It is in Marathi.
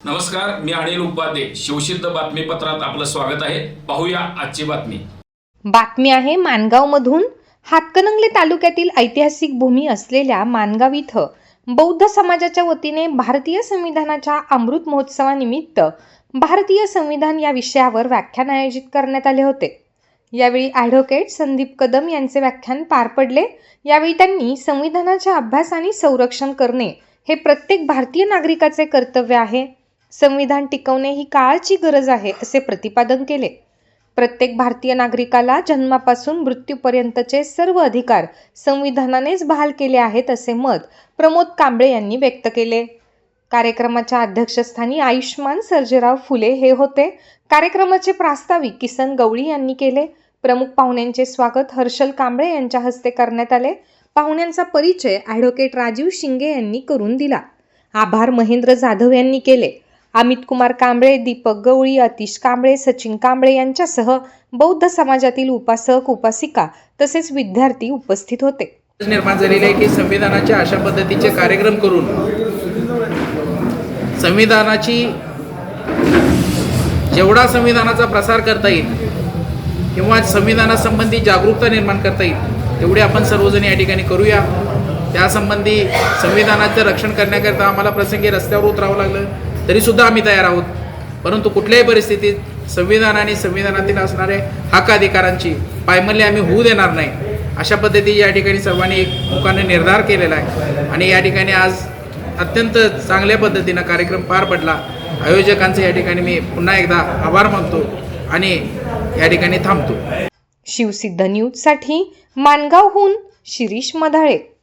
नमस्कार मी अनिल उपाध्ये. शिवसिद्ध बातमीपत्रात आपलं स्वागत आहे. पाहूया आजची बातमी. बातमी आहे माणगावमधून हातकणंगले तालुक्यातील ऐतिहासिक भूमी असलेल्या मानगाव इथं बौद्ध समाजाच्या वतीने भारतीय संविधानाच्या अमृत महोत्सवानिमित्त भारतीय संविधान या विषयावर व्याख्यान आयोजित करण्यात आले होते. यावेळी ॲडव्होकेट संदीप कदम यांचे व्याख्यान पार पडले. यावेळी त्यांनी संविधानाच्या अभ्यास आणि संरक्षण करणे हे प्रत्येक भारतीय नागरिकाचे कर्तव्य आहे. संविधान टिकवणे ही काळाची गरज आहे असे प्रतिपादन केले. प्रत्येक भारतीय नागरिकाला जन्मापासून मृत्यूपर्यंतचे सर्व अधिकार संविधानानेच बहाल केले आहेत असे मत प्रमोद कांबळे यांनी व्यक्त केले. कार्यक्रमाच्या अध्यक्षस्थानी आयुष्मान सर्जेराव फुले हे होते. कार्यक्रमाचे प्रास्ताविक किसन गवळी यांनी केले. प्रमुख पाहुण्यांचे स्वागत हर्षल कांबळे यांच्या हस्ते करण्यात आले. पाहुण्यांचा परिचय ॲडव्होकेट राजीव शिंगे यांनी करून दिला. आभार महेंद्र जाधव यांनी केले. अमित कुमार कांबळे दीपक गवळी अतिश कांबळे सचिन कांबळे यांच्यासह बौद्ध समाजातील उपासक उपासिका तसेच विद्यार्थी उपस्थित होते. निर्माण झालेले आहे की संविधानाच्या अशा पद्धतीचे कार्यक्रम करून संविधानाची जेवढा संविधानाचा प्रसार करता येईल किंवा संविधानासंबंधी जागरूकता निर्माण करता येईल तेवढे आपण सर्वजण या ठिकाणी करूया. त्यासंबंधी संविधानाचं रक्षण करण्याकरता आम्हाला प्रसंगी रस्त्यावर उतरावं लागलं तरीसुद्धा आम्ही तयार आहोत. परंतु कुठल्याही परिस्थितीत संविधान आणि संविधानातील असणारे हक्क अधिकारांची पायमल्ली आम्ही होऊ देणार नाही. अशा पद्धती या ठिकाणी सर्वांनी एक मुखाने निर्धार केलेला आहे. आणि या ठिकाणी आज अत्यंत चांगल्या पद्धतीनं कार्यक्रम पार पडला. आयोजकांचे या ठिकाणी मी पुन्हा एकदा आभार मानतो आणि या ठिकाणी थांबतो. शिवसिद्ध न्यूजसाठी मानगावहून शिरीष मधाळे.